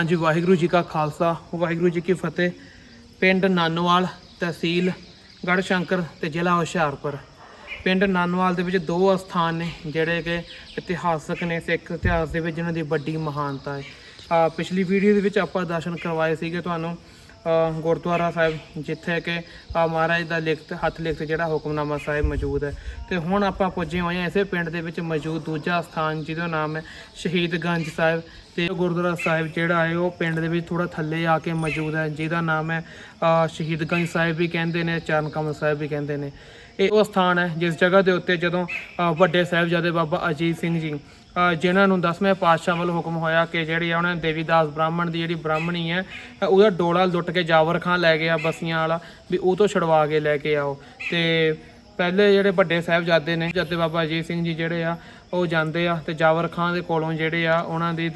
ਹਾਂਜੀ, ਵਾਹਿਗੁਰੂ ਜੀ ਕਾ ਖਾਲਸਾ, ਵਾਹਿਗੁਰੂ ਜੀ ਕੀ ਫਤਿਹ। ਪਿੰਡ ਨਾਨੋਵਾਲ ਤਹਿਸੀਲ ਗੜ੍ਹ ਸ਼ੰਕਰ ਤੇ ਜ਼ਿਲ੍ਹਾ ਹੁਸ਼ਿਆਰਪੁਰ। ਪਿੰਡ ਨਾਨੋਵਾਲ ਦੇ ਵਿੱਚ ਦੋ ਅਸਥਾਨ ਨੇ, ਜਿਹੜੇ ਕਿ ਇਤਿਹਾਸਕ ਨੇ, ਸਿੱਖ ਇਤਿਹਾਸ ਦੇ ਵਿੱਚ, ਜਿਨ੍ਹਾਂ ਦੀ ਵੱਡੀ ਮਹਾਨਤਾ ਹੈ। ਪਿਛਲੀ ਵੀਡੀਓ ਦੇ ਵਿੱਚ ਆਪਾਂ ਦਰਸ਼ਨ ਕਰਵਾਏ ਸੀਗੇ ਤੁਹਾਨੂੰ। ਗੁਰਦੁਆਰਾ ਸਾਹਿਬ, ਜਿੱਥੇ ਕਿ ਆ ਮਹਾਰਾਜ ਦਾ ਲਿਖਤ, ਹੱਥ ਲਿਖਤ ਜਿਹੜਾ ਹੁਕਮਨਾਮਾ ਸਾਹਿਬ ਮੌਜੂਦ ਹੈ। ਤੇ ਹੁਣ ਆਪਾਂ ਪੁੱਜੇ ਹੋਏ ਹਾਂ ਇਸੇ ਪਿੰਡ ਦੇ ਵਿੱਚ ਮੌਜੂਦ ਦੂਜਾ ਸਥਾਨ, ਜਿਹਦਾ ਨਾਮ ਹੈ ਸ਼ਹੀਦਗੰਜ ਸਾਹਿਬ। ਤੇ ਉਹ ਗੁਰਦੁਆਰਾ ਸਾਹਿਬ ਜਿਹੜਾ ਹੈ, ਉਹ ਪਿੰਡ ਦੇ ਵਿੱਚ ਥੋੜਾ ਥੱਲੇ ਆ ਕੇ ਮੌਜੂਦ ਹੈ, ਜਿਹਦਾ ਨਾਮ ਹੈ ਸ਼ਹੀਦਗੰਜ ਸਾਹਿਬ ਵੀ ਕਹਿੰਦੇ ਨੇ ਚਰਨ ਕਮਲ ਸਾਹਿਬ ਵੀ ਕਹਿੰਦੇ ਨੇ। ਇਹ ਉਹ ਸਥਾਨ ਹੈ, ਜਿਸ ਜਗ੍ਹਾ ਦੇ ਉੱਤੇ ਜਦੋਂ ਵੱਡੇ ਸਾਹਿਬਜ਼ਾਦੇ ਬਾਬਾ ਅਜੀਤ ਸਿੰਘ ਜੀ ਜਿਨ੍ਹਾਂ ਨੂੰ ਦਸਵੇਂ ਪਾਤਸ਼ਾਹ ਵੱਲੋਂ ਹੁਕਮ ਹੋਇਆ ਕਿ ਜਿਹੜੀ ਆ ਉਹਨਾਂ ਨੇ ਦੇਵੀਦਾਸ ਬ੍ਰਾਹਮਣ ਦੀ ਜਿਹੜੀ ਬ੍ਰਾਹਮਣੀ ਹੈ ਉਹਦਾ ਡੋਲਾ ਲੁੱਟ ਕੇ ਜਾਵਰ ਖਾਂ ਲੈ ਗਿਆ ਬਸੀਆਂ ਵਾਲਾ, ਵੀ ਉਹ ਤੋਂ ਛਡਵਾ ਕੇ ਲੈ ਕੇ ਆਓ। ਤੇ ਪਹਿਲੇ ਜਿਹੜੇ ਵੱਡੇ ਸਾਹਿਬਜ਼ਾਦੇ ਨੇ, ਜੱਦੇ ਬਾਬਾ ਅਜੀਤ ਸਿੰਘ ਜੀ ਜਿਹੜੇ ਆ, ਉਹ ਜਾਂਦੇ ਆ ਤੇ ਜਾਵਰ ਖਾਂ ਦੇ ਕੋਲੋਂ ਜਿਹੜੇ ਆ, ਉਹਨਾਂ ਦੀ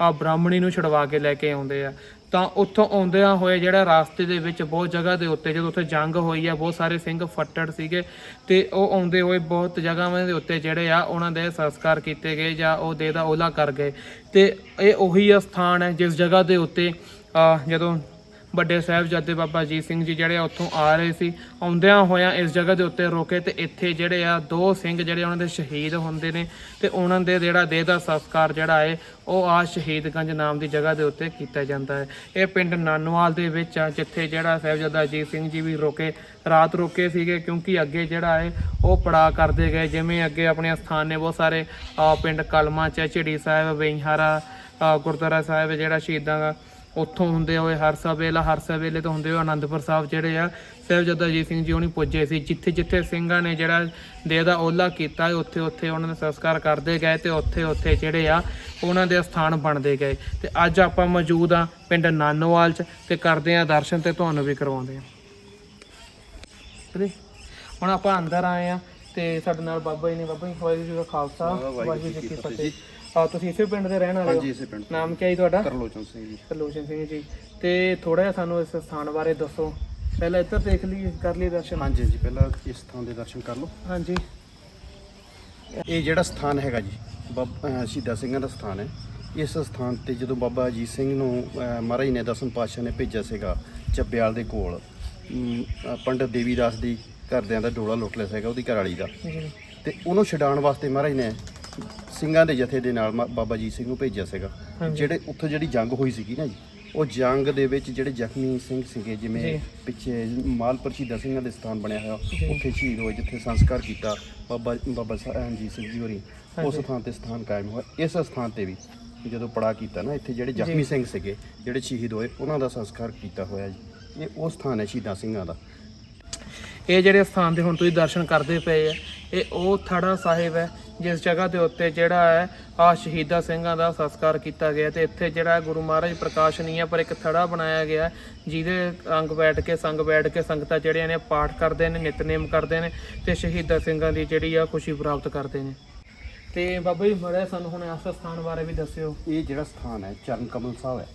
ਆ ਬ੍ਰਾਹਮਣੀ ਨੂੰ ਛਡਵਾ ਕੇ ਲੈ ਕੇ ਆਉਂਦੇ ਆ। ਤਾਂ ਉੱਥੋਂ ਆਉਂਦਿਆਂ ਹੋਏ ਜਿਹੜਾ ਰਾਸਤੇ ਦੇ ਵਿੱਚ ਬਹੁਤ ਜਗ੍ਹਾ ਦੇ ਉੱਤੇ, ਜਦੋਂ ਉੱਥੇ ਜੰਗ ਹੋਈ ਆ, ਬਹੁਤ ਸਾਰੇ ਸਿੰਘ ਫੱਟੜ ਸੀਗੇ ਤੇ ਉਹ ਆਉਂਦੇ ਹੋਏ ਬਹੁਤ ਜਗ੍ਹਾਵਾਂ ਦੇ ਉੱਤੇ ਜਿਹੜੇ ਆ, ਉਹਨਾਂ ਦੇ ਸੰਸਕਾਰ ਕੀਤੇ ਗਏ ਜਾਂ ਉਹ ਦੇਹ ਦਾ ਉਹਲਾ ਕਰ ਗਏ। ਤੇ ਇਹ ਉਹੀ ਸਥਾਨ ਹੈ ਜਿਸ ਜਗ੍ਹਾ ਦੇ ਉੱਤੇ ਜਦੋਂ ਵੱਡੇ ਸਾਹਿਬਜ਼ਾਦੇ ਬਾਬਾ ਅਜੀਤ ਸਿੰਘ ਜੀ ਜਿਹੜੇ ਆ ਉੱਥੋਂ ਆ ਰਹੇ ਸੀ, ਆਉਂਦਿਆਂ ਹੋਇਆਂ ਇਸ ਜਗ੍ਹਾ ਦੇ ਉੱਤੇ ਰੋਕੇ ਤੇ ਇੱਥੇ ਜਿਹੜੇ ਆ ਦੋ ਸਿੰਘ ਜਿਹੜੇ ਉਹਨਾਂ ਦੇ ਸ਼ਹੀਦ ਹੁੰਦੇ ਨੇ ਤੇ ਉਹਨਾਂ ਦੇ ਜਿਹੜਾ ਦੇਹ ਦਾ ਸੰਸਕਾਰ ਜਿਹੜਾ ਹੈ, ਉਹ ਆ ਸ਼ਹੀਦਗੰਜ ਨਾਮ ਦੀ ਜਗ੍ਹਾ ਦੇ ਉੱਤੇ ਕੀਤਾ ਜਾਂਦਾ ਹੈ। ਇਹ ਪਿੰਡ ਨਾਨੋਵਾਲ ਦੇ ਵਿੱਚ ਆ, ਜਿੱਥੇ ਜਿਹੜਾ ਸਾਹਿਬਜ਼ਾਦਾ ਅਜੀਤ ਸਿੰਘ ਜੀ ਵੀ ਰੋਕੇ, ਰਾਤ ਰੋਕੇ ਸੀਗੇ ਕਿਉਂਕਿ ਅੱਗੇ ਜਿਹੜਾ ਹੈ, ਉਹ ਪੜਾ ਕਰਦੇ ਗਏ, ਜਿਵੇਂ ਅੱਗੇ ਆਪਣੇ ਸਥਾਨ ਨੇ ਬਹੁਤ ਸਾਰੇ ਪਿੰਡ ਕਲਮਾ ਚ ਝਿੜੀ ਸਾਹਿਬ, ਵੇਈਹਾਰਾ ਗੁਰਦੁਆਰਾ ਸਾਹਿਬ ਜਿਹੜਾ ਸ਼ਹੀਦਾਂ ਦਾ ਉੱਥੋਂ ਹੁੰਦੇ ਹੋਏ ਹਰਸਾ ਵੇਲਾ ਹਰਸਾ ਵੇਲੇ ਤੋਂ ਹੁੰਦੇ ਹੋਏ ਆਨੰਦਪੁਰ ਸਾਹਿਬ ਜਿਹੜੇ ਆ ਸਾਹਿਬਜ਼ਾਦਾ ਅਜੀਤ ਸਿੰਘ ਜੀ ਉਹਨੀ ਪੁੱਜੇ ਸੀ। ਜਿੱਥੇ ਜਿੱਥੇ ਸਿੰਘਾਂ ਨੇ ਜਿਹੜਾ ਦੇਹ ਦਾ ਓਲਾ ਕੀਤਾ ਉੱਥੇ ਉੱਥੇ ਉਹਨਾਂ ਦਾ ਸੰਸਕਾਰ ਕਰਦੇ ਗਏ ਤੇ ਉੱਥੇ ਉੱਥੇ ਜਿਹੜੇ ਆ ਉਹਨਾਂ ਦੇ ਸਥਾਨ ਬਣਦੇ ਗਏ। ਤੇ ਅੱਜ ਆਪਾਂ ਮੌਜੂਦ ਆ ਪਿੰਡ ਨਾਨੋਵਾਲ ਚ ਤੇ ਕਰਦੇ ਆ ਦਰਸ਼ਨ ਤੇ ਤੁਹਾਨੂੰ ਵੀ ਕਰਵਾਉਂਦੇ ਆ। ਹੁਣ ਆਪਾਂ ਅੰਦਰ ਆਏ ਆ ਤੇ ਸਾਡੇ ਨਾਲ ਬਾਬਾ ਜੀ ਨੇ ਬਾਬਾ ਜੀ ਵਾਹਿਗੁਰੂ ਜੀ ਦਾ ਖਾਲਸਾ ਵਾਹਿਗੁਰੂ ਜੀ ਕੀ ਫਤਿਹ। ਆ ਤੁਸੀਂ ਇਸੇ ਪਿੰਡ ਦੇ ਰਹਿਣ ਵਾਲੇ ਹੋ? ਹਾਂਜੀ ਇਸੇ ਪਿੰਡ ਨਾਮ ਕੀ ਹੈ ਜੀ ਤੁਹਾਡਾ? ਕਰਲੋਚਨ ਸਿੰਘ ਜੀ। ਤਰਲੋਚਨ ਸਿੰਘ ਜੀ। ਤੇ ਥੋੜਾ ਜਿਹਾ ਸਾਨੂੰ ਇਸ ਸਥਾਨ ਬਾਰੇ ਦੱਸੋ। ਪਹਿਲਾਂ ਇੱਧਰ ਦੇਖ ਲਈ ਕਰ ਲਈ ਦਰਸ਼ਨ? ਹਾਂਜੀ ਹਾਂਜੀ ਪਹਿਲਾਂ ਇਸ ਥਾਂ ਦੇ ਦਰਸ਼ਨ ਕਰ ਲਓ। ਹਾਂਜੀ। ਇਹ ਜਿਹੜਾ ਸਥਾਨ ਹੈਗਾ ਜੀ ਬਾਬ- ਸ਼ਹੀਦਾਂ ਸਿੰਘਾਂ ਦਾ ਸਥਾਨ ਹੈ। ਇਸ ਸਥਾਨ ਤੇ ਜਦੋਂ ਬਾਬਾ ਅਜੀਤ ਸਿੰਘ ਨੂੰ ਮਹਾਰਾਜ ਨੇ ਦਸਮ ਪਾਤਸ਼ਾਹ ਨੇ ਭੇਜਿਆ ਸੀਗਾ ਚੱਬਿਆਲ ਦੇ ਕੋਲ ਪੰਡਤ ਦੇਵੀਦਾਸ ਦੀ ਘਰਦਿਆਂ ਦਾ ਡੋਲਾ ਲੁੱਟ ਲਿਆ ਸੀਗਾ ਉਹਦੀ ਘਰਵਾਲੀ ਦਾ। ਜੀ। ਤੇ ਉਹਨੂੰ ਛਡਾਉਣ ਵਾਸਤੇ ਮਹਾਰਾਜ ਨੇ ਸਿੰਘਾਂ ਦੇ ਜਥੇ ਦੇ ਨਾਲ ਮਾ- ਬਾਬਾ ਅਜੀਤ ਸਿੰਘ ਨੂੰ ਭੇਜਿਆ ਸੀਗਾ। ਜਿਹੜੇ ਉੱਥੇ ਜਿਹੜੀ ਜੰਗ ਹੋਈ ਸੀਗੀ ਨਾ ਜੀ ਉਹ ਜੰਗ ਦੇ ਵਿੱਚ ਜਿਹੜੇ ਜ਼ਖਮੀ ਸਿੰਘ ਸੀਗੇ ਜਿਵੇਂ ਜੀ। ਪਿੱਛੇ ਮਾਲਪੁਰ ਸ਼ਹੀਦਾਂ ਸਿੰਘਾਂ ਦੇ ਸਥਾਨ ਬਣਿਆ ਹੋਇਆ ਜੀ। ਉੱਥੇ ਸ਼ਹੀਦ ਹੋਏ ਜਿੱਥੇ ਸੰਸਕਾਰ ਕੀਤਾ ਬਾਬਾ ਬਾਬਾ ਸਾਹਿਬ ਸਿੰਘ ਜੀ ਹੋਰੀ ਉਸ। ਥਾਂ ਤੇ ਸਥਾਨ ਕਾਇਮ ਹੋਇਆ ਇਸ ਸਥਾਨ ਤੇ ਵੀ ਜਦੋਂ ਪੜਾ ਕੀਤਾ ਨਾ ਇੱਥੇ ਜਿਹੜੇ ਜੀ। ਜ਼ਖਮੀ ਸਿੰਘ ਸੀਗੇ ਜਿਹੜੇ ਸ਼ਹੀਦ ਹੋਏ ਉਹਨਾਂ ਦਾ ਸੰਸਕਾਰ ਕੀਤਾ ਹੋਇਆ ਜੀ ਇਹ ਉਹ ਸਥਾਨ ਹੈ ਸ਼ਹੀਦਾਂ ਸਿੰਘਾਂ ਦਾ ਇਹ ਜਿਹੜੇ ਸਥਾਨ ਦੇ ਹੁਣ ਤੁਸੀਂ ਦਰਸ਼ਨ ਕਰਦੇ ਪਏ ਆ ਇਹ ਉਹ ਥੜਾ ਸਾਹਿਬ ਹੈ ਜਿਸ ਜਗ੍ਹਾ ਦੇ ਉੱਤੇ ਜਿਹੜਾ ਹੈ, ਆ ਸ਼ਹੀਦਾਂ ਸਿੰਘਾਂ ਦਾ ਸੰਸਕਾਰ ਕੀਤਾ ਗਿਆ ਤੇ ਇੱਥੇ ਜਿਹੜਾ ਗੁਰੂ ਮਹਾਰਾਜ ਪ੍ਰਕਾਸ਼ ਨਹੀਂ ਹੈ, ਪਰ ਇੱਕ ਥੜਾ ਬਣਾਇਆ ਗਿਆ ਜਿਹਦੇ ਅੰਗ ਬੈਠ ਕੇ, ਸੰਗ ਬੈਠ ਕੇ ਸੰਗਤਾਂ ਜਿਹੜੀਆਂ ਨੇ ਪਾਠ ਕਰਦੇ ਨੇ ਨਿਤਨੇਮ ਕਰਦੇ ਨੇ ਤੇ ਸ਼ਹੀਦਾਂ ਸਿੰਘਾਂ ਦੀ ਜਿਹੜੀ ਆ ਖੁਸ਼ੀ ਪ੍ਰਾਪਤ ਕਰਦੇ ਨੇ। ਤੇ ਬਾਬਾ ਜੀ, ਮੜਾ ਸਾਨੂੰ ਹੁਣ ਇਸ ਸਥਾਨ ਬਾਰੇ ਵੀ ਦੱਸਿਓ। ਇਹ ਜਿਹੜਾ ਸਥਾਨ ਹੈ, ਚਰਨ ਕਮਲ ਸਾਹਿਬ ਹੈ।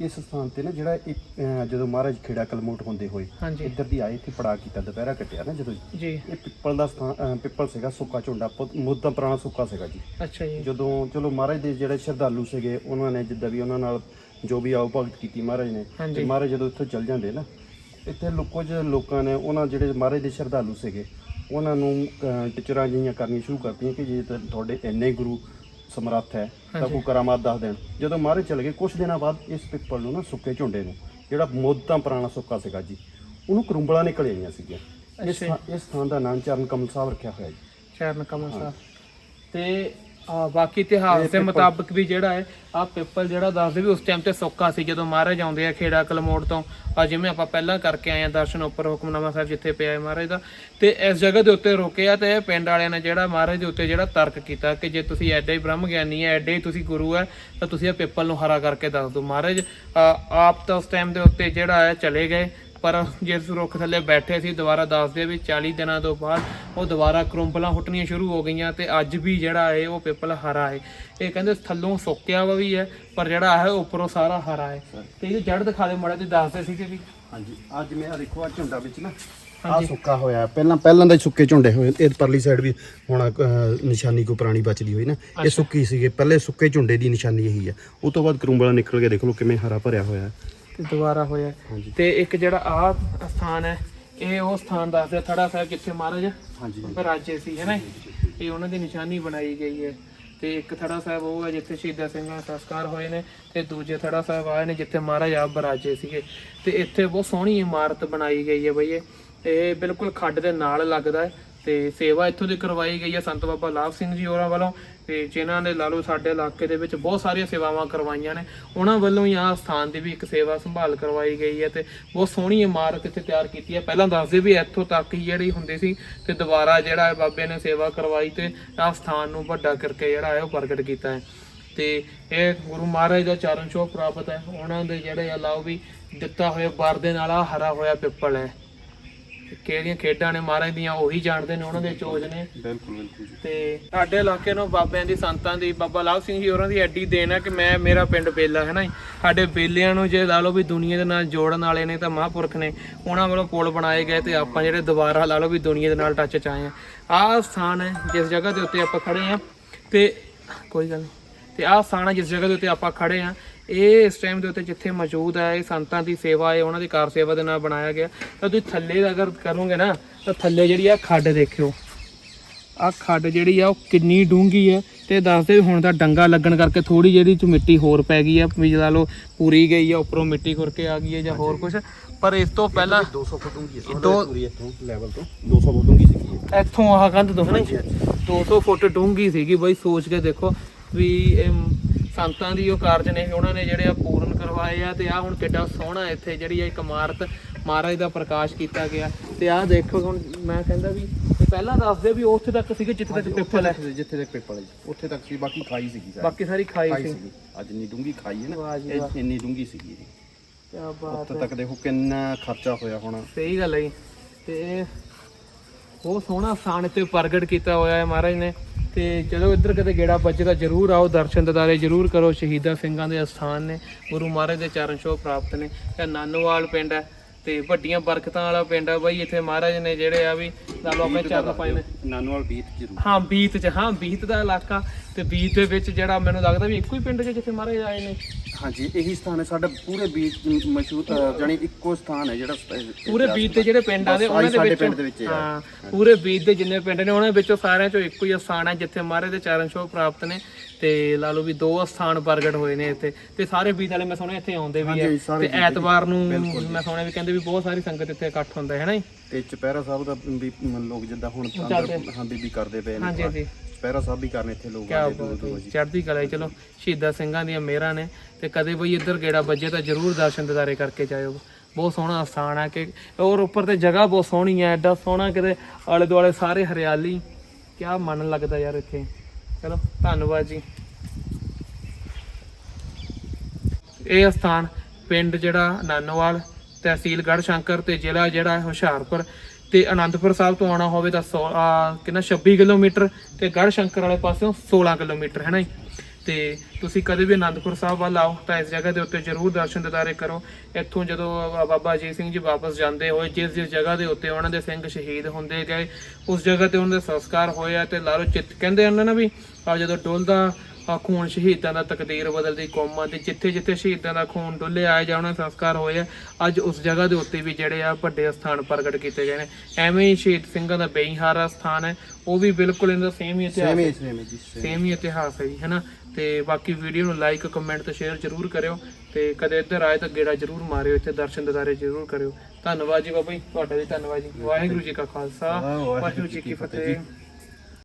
ਇਸ ਸਥਾਨ ਤੇ ਨਾ ਜਿਹੜਾ ਇੱਕ, ਅਹ, ਜਦੋਂ ਮਹਾਰਾਜ ਖੇੜਾ ਕਲਮੋਟ ਹੁੰਦੇ ਹੋਏ ਹਾਂਜੀ ਇੱਧਰ ਦੀ ਆਏ ਇੱਥੇ ਪੜਾ ਕੀਤਾ ਦੁਪਹਿਰਾ ਕੱਟਿਆ ਨਾ ਜਦੋਂ ਜੀ। ਇਹ ਪਿੱਪਲ ਦਾ ਸਥਾਨ ਅਹ, ਪਿੱਪਲ ਸੀਗਾ ਸੁੱਕਾ ਝੁੰਡਾ ਮੁੱਦਾ ਪੁਰਾਣਾ ਸੁੱਕਾ ਸੀਗਾ ਜੀ ਅੱਛਾ ਜੀ ਜਦੋਂ ਚਲੋ ਮਹਾਰਾਜ ਦੇ ਜਿਹੜੇ ਸ਼ਰਧਾਲੂ ਸੀਗੇ ਉਹਨਾਂ ਨੇ ਜਿੱਦਾਂ ਵੀ ਉਹਨਾਂ ਨਾਲ ਜੋ ਵੀ ਆਓ ਭਗਤ ਕੀਤੀ ਮਹਾਰਾਜ ਨੇ ਹਾਂਜੀ। ਤੇ ਮਹਾਰਾਜ ਜਦੋਂ ਇੱਥੋਂ ਚੱਲ ਜਾਂਦੇ ਨਾ ਇੱਥੇ ਲੋਕੋ ਜਿਹੇ ਲੋਕਾਂ ਨੇ ਉਹਨਾਂ ਜਿਹੜੇ ਮਹਾਰਾਜ ਦੇ ਸ਼ਰਧਾਲੂ ਸੀਗੇ ਉਹਨਾਂ ਨੂੰ ਟਿਚਰਾਂ ਜਿਹੀਆਂ ਕਰਨੀਆਂ ਸ਼ੁਰੂ ਕਰਤੀਆਂ ਕਿ ਜੇ ਤਾਂ ਤੁਹਾਡੇ ਇੰਨੇ ਗੁਰੂ ਸਮਰੱਥ ਹੈ ਤਾਂ। ਕੋਈ ਕਰਾਮਾਤ ਦੱਸ ਦੇਣ। ਜਦੋਂ ਮਹਾਰਾਜ ਚਲੇ ਗਏ ਕੁਝ ਦਿਨਾਂ ਬਾਅਦ ਇਸ ਪਿੱਪਲ ਨੂੰ ਨਾ ਸੁੱਕੇ ਝੁੰਡੇ ਨੂੰ ਜਿਹੜਾ ਮੁੱਦਾਂ ਪੁਰਾਣਾ ਸੁੱਕਾ ਸੀਗਾ ਜੀ ਉਹਨੂੰ ਕਰੁੰਬਲਾਂ ਨਿਕਲ ਆਈਆਂ ਸੀਗੀਆਂ। ਇਸ ਇਸ ਥਾਂ ਦਾ ਨਾਮ ਚਰਨ ਕਮਲ ਸਾਹਿਬ ਰੱਖਿਆ ਹੋਇਆ ਜੀ। ਚਰਨ ਕਮਲ ਸਾਹਿਬ। ਤੇ ਆ ਬਾਕੀ ਇਤਿਹਾਸ ਦੇ ਮੁਤਾਬਕ ਵੀ ਜਿਹੜਾ ਹੈ ਆ ਪਿੱਪਲ ਜਿਹੜਾ ਦੱਸਦੇ ਵੀ ਉਸ ਟਾਈਮ ਤੇ ਸੁੱਕਾ ਸੀ ਜਦੋਂ ਮਹਾਰਾਜ ਆਉਂਦੇ ਆ ਖੇੜਾ ਕਲਮੋੜ ਤੋਂ। ਆ ਜਿਵੇਂ ਆਪਾਂ ਪਹਿਲਾਂ ਕਰਕੇ ਆਏ ਆ ਦਰਸ਼ਨ ਉੱਪਰ ਹੁਕਮਨਾਮਾ ਸਾਹਿਬ ਜਿੱਥੇ ਪਿਆ ਹੈ ਮਹਾਰਾਜ ਦਾ। ਤੇ ਇਸ ਜਗ੍ਹਾ ਦੇ ਉੱਤੇ ਰੋਕਿਆ ਤੇ ਪਿੰਡ ਵਾਲਿਆਂ ਨੇ ਜਿਹੜਾ ਮਹਾਰਾਜ ਦੇ ਉੱਤੇ ਜਿਹੜਾ ਤਰਕ ਕੀਤਾ ਕਿ ਜੇ ਤੁਸੀਂ ਐਡੇ ਹੀ ਬ੍ਰਹਮ ਗਿਆਨੀ ਹੈ ਐਡੇ ਹੀ ਤੁਸੀਂ ਗੁਰੂ ਹੈ ਤਾਂ ਤੁਸੀਂ ਇਹ ਪਿੱਪਲ ਨੂੰ ਹਰਾ ਕਰਕੇ ਦੱਸ ਦਿਓ। ਮਹਾਰਾਜ ਆ, ਆਪ ਤਾਂ ਉਸ ਟਾਈਮ ਦੇ ਉੱਤੇ ਜਿਹੜਾ ਹੈ ਚਲੇ ਗਏ। ਪਰ ਜਿਸ ਰੁੱਖ ਥੱਲੇ ਬੈਠੇ ਸੀ ਦੁਬਾਰਾ ਦੱਸਦੇ ਆ ਵੀ 40 ਦਿਨਾਂ ਤੋਂ ਬਾਅਦ ਉਹ ਦੁਬਾਰਾ ਕਰੁੰਬਲਾਂ ਹੁੱਟਣੀਆਂ ਸ਼ੁਰੂ ਹੋ ਗਈਆਂ ਤੇ ਅੱਜ ਵੀ ਜਿਹੜਾ ਹੈ ਉਹ ਪਿੱਪਲ ਹਰਾ ਹੈ। ਇਹ ਕਹਿੰਦੇ ਥੱਲੋਂ ਸੁੱਕਿਆ ਵਾ ਵੀ ਹੈ ਪਰ ਜਿਹੜਾ ਹੈ ਉੱਪਰੋਂ ਸਾਰਾ ਹਰਾ ਹੈ। ਤੇ ਇਹ ਜੜ ਦਿਖਾ ਦੇ ਮੜਾ ਤੇ ਦੱਸਦੇ ਸੀਗੇ ਵੀ। ਹਾਂਜੀ ਅੱਜ ਮੈਂ ਆਹ ਦੇਖੋ ਆ ਝੁੰਡਾ ਵਿੱਚ ਨਾ ਆ ਸੁੱਕਾ ਹੋਇਆ। ਪਹਿਲਾਂ ਪਹਿਲਾਂ ਦਾ ਹੀ ਸੁੱਕੇ ਝੁੰਡੇ ਹੋਏ ਇਹ ਪਰਲੀ ਸਾਈਡ ਵੀ ਹੁਣ ਨਿਸ਼ਾਨੀ ਕੋ ਪੁਰਾਣੀ ਬਚਦੀ ਹੋਈ ਨਾ ਇਹ ਸੁੱਕੀ ਸੀਗੇ। ਪਹਿਲੇ ਸੁੱਕੇ ਝੁੰਡੇ ਦੀ ਨਿਸ਼ਾਨੀ ਇਹੀ ਆ ਉਸ ਤੋਂ ਬਾਅਦ ਕਰੂੰਬਲਾ ਨਿਕਲ ਕੇ ਦੇਖ ਲਓ ਕਿਵੇਂ ਹਰਾ ਭਰਿਆ ਹੋਇਆ ਦੁਬਾਰਾ ਹੋਇਆ ਹਾਂਜੀ। ਤੇ ਇੱਕ ਜਿਹੜਾ ਆ ਸਥਾਨ ਹੈ ਇਹ ਉਹ ਸਥਾਨ ਦੱਸਦੇ ਥੜਾ ਸਾਹਿਬ ਜਿੱਥੇ ਮਹਾਰਾਜ ਹਾਂਜੀ। ਰਾਜੇ ਸੀ ਹੈ ਨਾ? ਇਹ ਉਹਨਾਂ ਦੀ ਨਿਸ਼ਾਨੀ ਬਣਾਈ ਗਈ ਹੈ। ਤੇ ਇੱਕ ਥੜਾ ਸਾਹਿਬ ਉਹ ਹੈ ਜਿੱਥੇ ਸ਼ਹੀਦਾਂ ਸਿੰਘਾਂ ਦੇ ਸੰਸਕਾਰ ਹੋਏ ਨੇ ਤੇ ਦੂਜੇ ਥੜਾ ਸਾਹਿਬ ਆਏ ਨੇ ਜਿੱਥੇ ਮਹਾਰਾਜ ਆਪ ਬਰਾਜੇ ਸੀਗੇ। ਤੇ ਇੱਥੇ ਬਹੁਤ ਸੋਹਣੀ ਇਮਾਰਤ ਬਣਾਈ ਗਈ ਹੈ ਬਈ ਇਹ। ਇਹ ਬਿਲਕੁਲ ਖੱਡ ਦੇ ਨਾਲ ਲੱਗਦਾ ਹੈ। ਤੇ ਸੇਵਾ ਇੱਥੋਂ ਦੀ ਕਰਵਾਈ ਗਈ ਹੈ ਸੰਤ ਬਾਬਾ ਲਾਭ ਸਿੰਘ ਜੀ ਹੋਰਾਂ ਵੱਲੋਂ ਤੇ ਜਿਨ੍ਹਾਂ ਨੇ ਲਾ ਲਓ ਸਾਡੇ ਇਲਾਕੇ ਦੇ ਵਿੱਚ ਬਹੁਤ ਸਾਰੀਆਂ ਸੇਵਾਵਾਂ ਕਰਵਾਈਆਂ ਨੇ, ਉਹਨਾਂ ਵੱਲੋਂ ਹੀ ਆਹ ਸਥਾਨ ਦੀ ਵੀ ਇੱਕ ਸੇਵਾ ਸੰਭਾਲ ਕਰਵਾਈ ਗਈ ਹੈ ਤੇ ਬਹੁਤ ਸੋਹਣੀ ਇਮਾਰਤ ਇੱਥੇ ਤਿਆਰ ਕੀਤੀ ਹੈ। ਪਹਿਲਾਂ ਦੱਸਦੇ ਵੀ ਇੱਥੋਂ ਤੱਕ ਹੀ ਜਿਹੜੀ ਹੁੰਦੀ ਸੀ ਤੇ ਦੁਬਾਰਾ ਜਿਹੜਾ ਹੈ ਬਾਬੇ ਨੇ ਸੇਵਾ ਕਰਵਾਈ ਤੇ ਆਹ ਸਥਾਨ ਨੂੰ ਵੱਡਾ ਕਰਕੇ ਜਿਹੜਾ ਹੈ ਉਹ ਪ੍ਰਗਟ ਕੀਤਾ ਹੈ। ਤੇ ਇਹ ਗੁਰੂ ਮਹਾਰਾਜ ਦਾ ਚਰਨ ਛੋਹ ਪ੍ਰਾਪਤ ਹੈ। ਉਹਨਾਂ ਦੇ ਜਿਹੜੇ ਆ ਲਾਓ ਵੀ ਦਿੱਤਾ ਹੋਇਆ ਵਰ ਦੇ ਨਾਲ ਆ ਹਰਾ ਹੋਇਆ ਪਿੱਪਲ ਹੈ। ਕਿਹੜੀਆਂ ਖੇਡਾਂ ਨੇ ਮਹਾਰਾਜ ਦੀਆਂ ਉਹੀ ਜਾਣਦੇ ਨੇ ਉਹਨਾਂ ਦੇ ਚੋਜ ਨੇ। ਬਿਲਕੁਲ ਬਿਲਕੁਲ ਤੇ ਸਾਡੇ ਇਲਾਕੇ ਨੂੰ ਬਾਬਿਆਂ ਦੀ ਸੰਤਾਂ ਦੀ ਬਾਬਾ ਲਾਭ ਸਿੰਘ ਜੀ ਹੋਰਾਂ ਦੀ ਐਡੀ ਦੇਣ ਹੈ ਕਿ ਮੈਂ ਮੇਰਾ ਪਿੰਡ ਬੇਲਾ ਹੈ ਨਾ। ਸਾਡੇ ਬੇਲਿਆਂ ਨੂੰ ਜੇ ਲਾ ਲਓ ਵੀ ਦੁਨੀਆ ਦੇ ਨਾਲ ਜੋੜਨ ਵਾਲੇ ਨੇ ਤਾਂ ਮਹਾਂਪੁਰਖ ਨੇ ਉਹਨਾਂ ਵੱਲੋਂ ਪੁਲ ਬਣਾਏ ਗਏ ਤੇ ਆਪਾਂ ਜਿਹੜੇ ਦੁਬਾਰਾ ਲਾ ਲਓ ਵੀ ਦੁਨੀਆ ਦੇ ਨਾਲ ਟੱਚ ਚ ਆਏ ਆ। ਆਹ ਸਥਾਨ ਹੈ ਜਿਸ ਜਗ੍ਹਾ ਦੇ ਉੱਤੇ ਆਪਾਂ ਖੜੇ ਆ ਤੇ ਕੋਈ ਗੱਲ ਨਹੀਂ ਤੇ ਆਹ ਸਥਾਨ ਹੈ ਜਿਸ ਜਗ੍ਹਾ ਦੇ ਉੱਤੇ ਆਪਾਂ ਖੜੇ ਆ ਇਹ ਇਸ ਟਾਈਮ ਦੇ ਉੱਤੇ ਜਿੱਥੇ ਮੌਜੂਦ ਹੈ ਇਹ ਸੰਤਾਂ ਦੀ ਸੇਵਾ ਹੈ ਉਹਨਾਂ ਦੀ ਕਾਰ ਸੇਵਾ ਦੇ ਨਾਲ ਬਣਾਇਆ ਗਿਆ। ਤਾਂ ਤੁਸੀਂ ਥੱਲੇ ਦਾ ਅਗਰ ਕਰੋਗੇ ਨਾ ਤਾਂ ਥੱਲੇ ਜਿਹੜੀ ਆ ਖੱਡ ਦੇਖਿਓ। ਆ ਖੱਡ ਜਿਹੜੀ ਆ ਉਹ ਕਿੰਨੀ ਡੂੰਘੀ ਹੈ ਤੇ ਦੱਸਦੇ ਹੁਣ ਤਾਂ ਡੰਗਾ ਲੱਗਣ ਕਰਕੇ ਥੋੜੀ ਜਿਹੜੀ ਚ ਮਿੱਟੀ ਹੋਰ ਪੈ ਗਈ ਆ ਵੀ ਲਾ ਲਓ ਪੂਰੀ ਗਈ ਆ ਉੱਪਰੋਂ ਮਿੱਟੀ ਖੁਰ ਕੇ ਆ ਗਈ ਹੈ ਜਾਂ ਹੋਰ ਕੁਝ ਪਰ ਇਸ ਤੋਂ ਪਹਿਲਾਂ 200 ਫੁੱਟ ਡੂੰਗੀ ਦੋ- ਪੂਰੀ ਇੱਥੋਂ ਲੈਵਲ ਤੋਂ। 200 ਫੁੱਟ ਡੂੰਗੀ ਇਹ। ਇੱਥੋਂ ਆਹ ਕੰਧ ਤੋਂ ਹਨਾ 200 ਫੁੱਟ ਡੂੰਘੀ ਸੀਗੀ ਬਈ ਸੋਚ ਕੇ ਦੇਖੋ ਵੀ ਇਹ ਸੰਤਾਂ ਦੀ ਉਹ ਕਾਰਜ ਨੇ ਉਹਨਾਂ ਨੇ ਜਿਹੜੇ ਆ ਪੂਰਨ ਕਰਵਾਏ ਆ ਤੇ ਆ ਹੁਣ ਕਿੱਡਾ ਸੋਹਣਾ ਇੱਥੇ ਜਿਹੜੀ ਆ ਇੱਕ ਇਮਾਰਤ ਮਹਾਰਾਜ ਦਾ ਪ੍ਰਕਾਸ਼ ਕੀਤਾ ਗਿਆ। ਤੇ ਆਹ ਦੇਖੋ ਹੁਣ ਮੈਂ ਕਹਿੰਦਾ ਵੀ ਇਹ ਪਹਿਲਾਂ ਦੱਸਦੇ ਵੀ ਉੱਥੇ ਤੱਕ ਸੀਗੇ ਜਿੱਥੇ ਤੱਕ ਪਿੱਪਲ ਹੈ। ਜਿੱਥੇ- ਤੱਕ ਪੇਪਰ ਹੈ ਉੱਥੇ ਤੱਕ ਸੀ ਬਾਕੀ ਖਾਈ ਸੀਗੀ ਸਾਰੀ। ਬਾਕੀ ਸਾਰੀ ਖਾਈ ਸੀ। ਅੱਜ ਇੰਨੀ ਡੂੰਗੀ ਖਾਈ ਹੈ ਨਾ। ਇਹ ਇੰਨੀ ਡੂੰਗੀ ਸੀਗੀ ਕੀ ਬਾਤ ਉੱਥੇ ਤੱਕ ਦੇਖੋ ਕਿੰਨਾ ਖਰਚਾ ਹੋਇਆ ਹੋਣਾ। ਸਹੀ ਗੱਲ ਹੈ ਜੀ। ਤੇ ਬਹੁਤ ਸੋਹਣਾ ਸਥਾਨ ਇੱਥੇ ਪ੍ਰਗਟ ਕੀਤਾ ਹੋਇਆ ਹੈ ਮਹਾਰਾਜ ਨੇ। ਤੇ ਜਦੋਂ ਇੱਧਰ ਕਦੇ ਗੇੜਾ ਬੱਚੇ ਤਾਂ ਜਰੂਰ ਆਓ, ਦਰਸ਼ਨ ਦਿਦਾਰੇ ਜਰੂਰ ਕਰੋ, ਸ਼ਹੀਦਾਂ ਸਿੰਘਾਂ ਦੇ ਅਸਥਾਨ ਨੇ, ਗੁਰੂ ਮਹਾਰਾਜ ਦੇ ਚਰਨ ਛੋਹ ਪ੍ਰਾਪਤ ਨੇ। ਇਹ ਨਾਨੋਵਾਲ ਪਿੰਡ ਹੈ ਤੇ ਵੱਡੀਆਂ ਬਰਕਤਾਂ ਵਾਲਾ ਪਿੰਡ ਹੈ ਬਾਈ ਇੱਥੇ ਮਹਾਰਾਜ ਨੇ ਜਿਹੜੇ ਆ ਵੀ ਲਾ ਲਓ ਆਪਣੇ ਚਰਨ ਪਾਏ ਨੇ। ਨਾਨੂਵਾਲ ਬੀਤ ਜ਼ਰੂਰ। ਹਾਂ ਬੀਤ ਚ ਹਾਂ ਬੀਤ ਦਾ ਇਲਾਕਾ ਤੇ ਬੀਤ ਦੇ ਵਿੱਚ ਜਿਹੜਾ ਮੈਨੂੰ ਲੱਗਦਾ ਵੀ ਇੱਕੋ ਹੀ ਪਿੰਡ 'ਚ ਜਿੱਥੇ ਮਹਾਰਾਜ ਆਏ ਨੇ। ਹਾਂਜੀ ਇਹੀ ਸਥਾਨ ਹੈ ਸਾਡਾ ਪੂਰੇ ਬੀਚ ਮਸ਼ਹੂਰ ਜਾਨੀ ਇੱਕੋ ਸਥਾਨ ਹੈ ਜਿਹੜਾ ਪੂਰੇ ਬੀਤ ਦੇ ਜਿਹੜੇ ਪਿੰਡ ਆ ਦੇ ਬਸ ਉਹਨਾਂ ਦੇ ਵਿੱਚੋਂ। ਹੀ ਆ। ਪੂਰੇ ਬੀਤ ਦੇ ਜਿੰਨੇ ਪਿੰਡ ਨੇ ਉਹਨਾਂ ਵਿੱਚੋਂ ਸਾਰਿਆਂ ਚੋਂ ਇੱਕੋ ਹੀ ਸਥਾਨ ਹੈ ਜਿੱਥੇ ਮਹਾਰਾਜ ਦੇ ਚਰਨ ਛੋਹ ਪ੍ਰਾਪਤ ਨੇ। ਤੇ ਲਾ ਲਓ ਵੀ ਦੋ ਸਥਾਨ ਪ੍ਰਗਟ ਹੋਏ ਨੇ ਇੱਥੇ। ਤੇ ਸਾਰੇ ਬੀਤ ਵਾਲੇ ਮੈਂ ਸੁਣਿਆ ਇੱਥੇ ਆਉਂਦੇ ਵੀ ਹਾਂਜੀ, ਆ ਸਾਰੇ ਤੇ ਐਤਵਾਰ ਨੂੰ ਮੈਂ ਸੁਣਿਆ ਵੀ ਕਹਿੰਦੇ ਵੀ ਬਹੁਤ ਸਾਰੀ ਸੰਗਤ ਇੱਥੇ ਇਕੱਠ ਹੁੰਦਾ ਹੈ ਨਾ ਜੀ? ਤੇ ਚਪਹਿਰਾ ਸਾਹਿਬ ਦਾ ਵੀ ਮ- ਲੋਕ ਜਿੱਦਾਂ ਹੁਣ। ਅੰਦਰ ਹਾਂ ਬੀਬੀ ਕਰਦੇ ਪਏ ਹਾਂਜੀ ਨੇ ਹਾਂਜੀ। ਚਪਹਿਰਾ ਸਾਹਿਬ ਵੀ ਕਰਨ ਇੱਥੇ ਲੋਕ ਕਿਆ ਆਉਂਦੇ ਦੂਰ ਬਾਤ ਦੂਰ ਹੈ ਜੀ। ਚੜ੍ਹਦੀ ਕਲਾ ਹੈ। ਚਲੋ ਸ਼ਹੀਦਾਂ ਸਿੰਘਾਂ ਦੀਆਂ ਮਿਹਰਾਂ ਨੇ। ਤੇ ਕਦੇ ਬਈ ਇੱਧਰ ਗੇੜਾ ਵੱਜੇ ਤਾਂ ਜ਼ਰੂਰ ਦਰਸ਼ਨ ਦਿਦਾਰੇ ਕਰਕੇ ਜਾਇਓ। ਬਹੁਤ ਸੋਹਣਾ ਸਥਾਨ ਹੈ ਕਿ ਔਰ ਉੱਪਰ ਤੇ ਜਗ੍ਹਾ ਬਹੁਤ ਸੋਹਣੀ ਹੈ ਐਡਾ ਸੋਹਣਾ ਕਿਤੇ ਆਲੇ ਦੁਆਲੇ ਸਾਰੇ ਹਰਿਆਲੀ। ਕਿਆ ਮਨ ਲੱਗਦਾ ਯਾਰ ਇੱਥੇ। ਚਲੋ ਧੰਨਵਾਦ ਜੀ। ਇਹ ਸਥਾਨ ਪਿੰਡ ਜਿਹੜਾ ਨਾਨੋਵਾਲ ਤਹਿਸੀਲ ਗੜ੍ਹ ਸ਼ੰਕਰ ਤੇ ਜ਼ਿਲ੍ਹਾ ਜਿਹੜਾ ਹੁਸ਼ਿਆਰਪੁਰ ਤੇ ਆਨੰਦਪੁਰ ਸਾਹਿਬ ਤੋਂ ਆਉਣਾ ਹੋਵੇ ਤਾਂ ਸੌ- ਆ, ਕਿੰਨਾ 26 ਕਿਲੋਮੀਟਰ ਤੇ ਗੜ੍ਹ ਸ਼ੰਕਰ ਵਾਲੇ ਪਾਸਿਓਂ 16 ਕਿਲੋਮੀਟਰ ਹੈ ਨਾ ਜੀ? ਤੇ ਤੁਸੀਂ ਕਦੇ ਵੀ ਅਨੰਦਪੁਰ ਸਾਹਿਬ ਵੱਲ ਆਓ ਤਾਂ ਇਸ ਜਗ੍ਹਾ ਦੇ ਉੱਤੇ ਜ਼ਰੂਰ ਦਰਸ਼ਨ ਦਿਦਾਰੇ ਕਰੋ। ਇੱਥੋਂ ਜਦੋਂ ਬਾਬਾ ਅਜੀਤ ਸਿੰਘ ਜੀ ਵਾਪਸ ਜਾਂਦੇ ਹੋਏ, ਜਿਸ ਜਿਸ ਜਗ੍ਹਾ ਦੇ ਉੱਤੇ ਉਹਨਾਂ ਦੇ ਸਿੰਘ ਸ਼ਹੀਦ ਹੁੰਦੇ ਗਏ, ਉਸ ਜਗ੍ਹਾ ਤੇ ਉਹਨਾਂ ਦੇ ਸੰਸਕਾਰ ਹੋਏ ਆ ਤੇ ਲਾਲੋ ਚਿੱਤ ਕਹਿੰਦੇ ਉਹਨਾਂ ਨਾ ਵੀ ਆ ਜਦੋਂ ਡੁੱਲਦਾ ਆ ਖੂਨ ਸ਼ਹੀਦਾਂ ਦਾ ਤਕਦੀਰ ਬਦਲਦੀ ਕੌਮਾਂ ਦੀ ਜਿੱਥੇ ਜਿੱਥੇ ਸ਼ਹੀਦਾਂ ਦਾ ਖੂਨ ਡੁੱਲਿਆ ਆ ਜਾਂ ਉਹਨਾਂ ਦੇ ਸੰਸਕਾਰ ਹੋਏ ਆ ਅੱਜ ਉਸ ਜਗ੍ਹਾ ਦੇ ਉੱਤੇ ਵੀ ਜਿਹੜੇ ਆ ਵੱਡੇ ਸਥਾਨ ਪ੍ਰਗਟ ਕੀਤੇ ਗਏ ਨੇ। ਐਵੇਂ ਹੀ ਸ਼ਹੀਦ ਸਿੰਘਾਂ ਦਾ ਬੇਈਹਾਰਾ ਸਥਾਨ ਹੈ ਉਹ ਵੀ ਬਿਲਕੁਲ ਇਹਦਾ ਸੇਮ ਹੀ ਇਤਿਹਾਸ ਸੇਮ ਹੈ ਸੇਮ ਹੈ। ਸੇਮ ਹੀ ਇਤਿਹਾਸ ਹੈ ਜੀ ਹੈਨਾ ਤੇ ਬਾਕੀ ਵੀਡੀਓ ਨੂੰ ਲਾਈਕ ਕਮੈਂਟ ਤੇ ਸ਼ੇਅਰ ਜ਼ਰੂਰ ਕਰਿਓ ਤੇ ਕਦੇ ਇੱਧਰ ਆਏ ਤਾਂ ਗੇੜਾ ਜ਼ਰੂਰ ਮਾਰਿਓ ਇੱਥੇ ਦਰਸ਼ਨ ਦਿਦਾਰੇ ਜ਼ਰੂਰ ਕਰਿਓ। ਧੰਨਵਾਦ ਜੀ ਬਾਬਾ ਜੀ ਤੁਹਾਡਾ ਵੀ ਧੰਨਵਾਦ ਜੀ। ਵਾਹਿਗੁਰੂ ਜੀ ਕਾ ਖਾਲਸਾ ਵਾਹਿਗੁਰੂ ਜੀ ਕੀ ਫਤਿਹ।